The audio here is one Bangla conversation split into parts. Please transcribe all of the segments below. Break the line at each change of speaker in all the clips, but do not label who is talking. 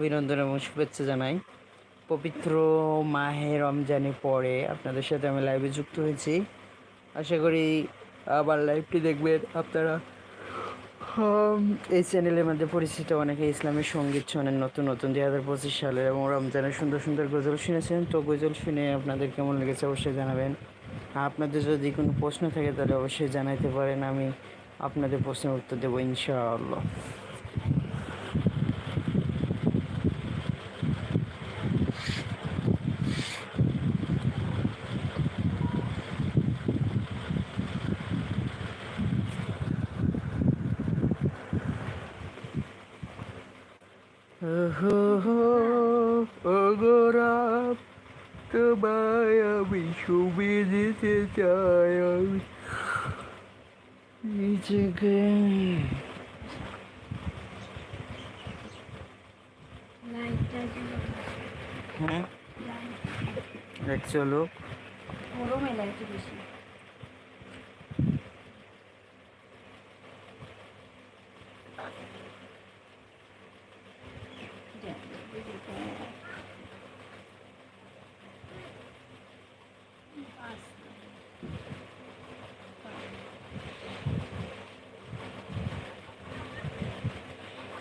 অভিনন্দন এবং শুভেচ্ছা জানাই। পবিত্র মাহে রমজানে পরে আপনাদের সাথে আমি লাইভে যুক্ত হয়েছি। আশা করি আবার লাইভটি দেখবেন। আপনারা এই চ্যানেলের মধ্যে পরিচিত অনেকে ইসলামের সংগীত শোনেন, নতুন নতুন দুই হাজার পঁচিশ সালের এবং রমজানের সুন্দর সুন্দর গজল শুনেছেন। তো গজল শুনে আপনাদের কেমন লেগেছে অবশ্যই জানাবেন। আপনাদের যদি কোনো প্রশ্ন থাকে তাহলে অবশ্যই জানাইতে পারেন, আমি আপনাদের প্রশ্নের উত্তর দেবো ইনশাআল্লাহ। অগরাব তোমায় আমি শুভে দিতে চাই আমি নিজেকে হ্যাঁ এক চলো
গরমে লাইট বেশি।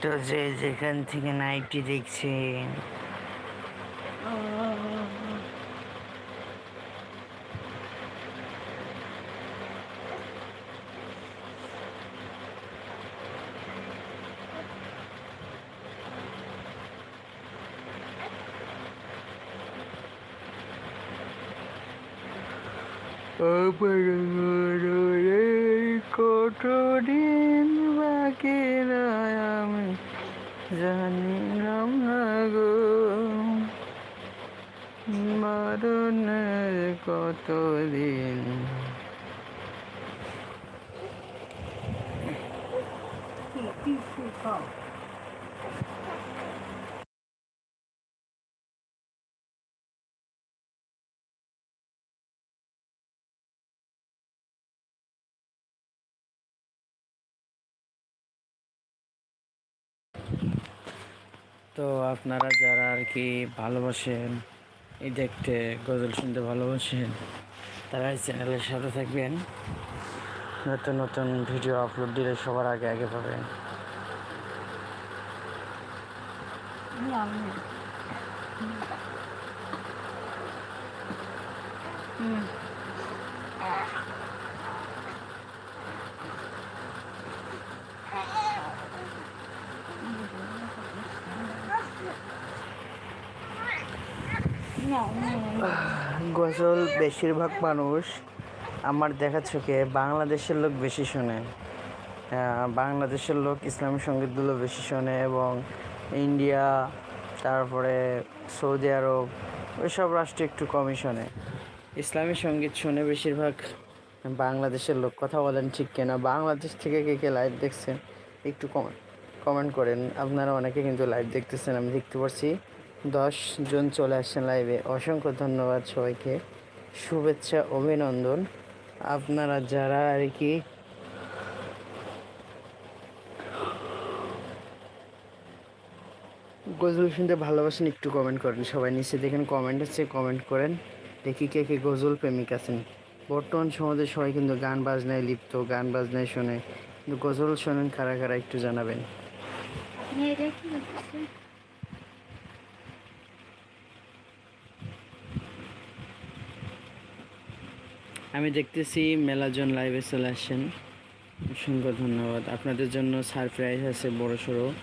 তো যে যেখান থেকে নাইটটি দেখছেন কতদিন বাকি নয় আমি জানিলাম গো মরণের কতদিন?
Thank কি?
তো আপনারা যারা আর কি ভালোবাসেন, এই দেখতে, গজল শুনতে ভালোবাসেন, তারা এই চ্যানেলের সাথে থাকবেন। নতুন নতুন ভিডিও আপলোড দিলে সবার আগে আগে পাবেন। গজল বেশিরভাগ মানুষ আমার দেখা চোখে বাংলাদেশের লোক বেশি শোনে। বাংলাদেশের লোক ইসলামী সঙ্গীতগুলো বেশি শোনে এবং ইন্ডিয়া, তারপরে সৌদি আরব, ওইসব রাষ্ট্রে একটু কমই শোনে। ইসলামী সংগীত শুনে বেশিরভাগ বাংলাদেশের লোক কথা বলেন ঠিক কিনা, বাংলাদেশ থেকে কে কে লাইভ দেখছেন একটু কমেন্ট করেন। আপনারা অনেকে কিন্তু লাইভ দেখতেছেন, আমি দেখতে পাচ্ছি দশ জন চলে আসছেন লাইভে অসংখ্য ধন্যবাদ সবাইকে। শুভেচ্ছা, অভিনন্দন। আপনারা যারা আর কি গজল শুনতে ভালোবাসেন, একটু কমেন্ট করেন সবাই। নিচে দেখেন কমেন্ট আছে কমেন্ট করেন। দেখি কে কে গজল প্রেমিক আছেন। বর্তমান সমাজে সবাই কিন্তু গান বাজনায় লিপ্ত, গান বাজনায় শোনে। কিন্তু গজল শোনেন কারা কারা একটু জানাবেন। আমি দেখতেছি মেলাজন লাইভে চলে আসছেন। অসংখ্য ধন্যবাদ। আপনাদের জন্য সারপ্রাইজ আছে বড় সড়ো।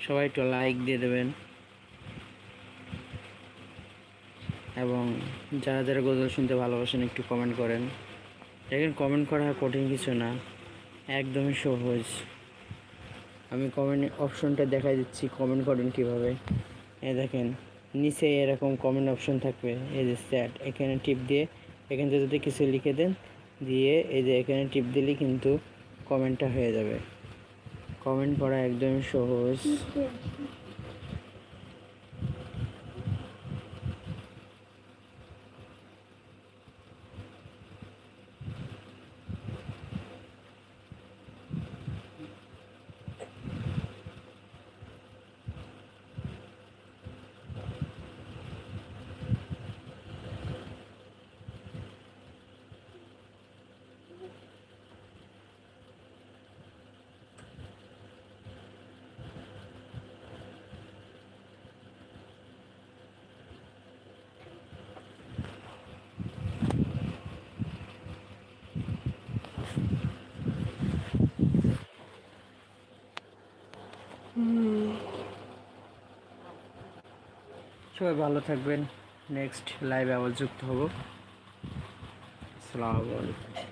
সবাই একটু লাইক দিয়ে দেবেন। এবং যারা যারা গজল শুনতে ভালোবাসেন, একটু কমেন্ট করেন। দেখেন কমেন্ট করা কঠিন কিছু না। একদমই সহজ। আমি কমেন্ট অপশনটা দেখাই দিচ্ছি। কমেন্ট করেন কীভাবে? এ দেখেন। নিচে এরকম কমেন্ট অপশন থাকবে। এই যে স্যাট এখানে টিপ দিয়ে এখান থেকে যদি কিছু লিখে দেন, দিয়ে এই যে এখানে টিপ দিলে কিন্তু কমেন্টটা হয়ে যাবে। কমেন্ট পড়া একদমই সহজ। সবাই ভালো থাকবেন। নেক্সট লাইভে আবার যুক্ত হব। আসসালামু আলাইকুম।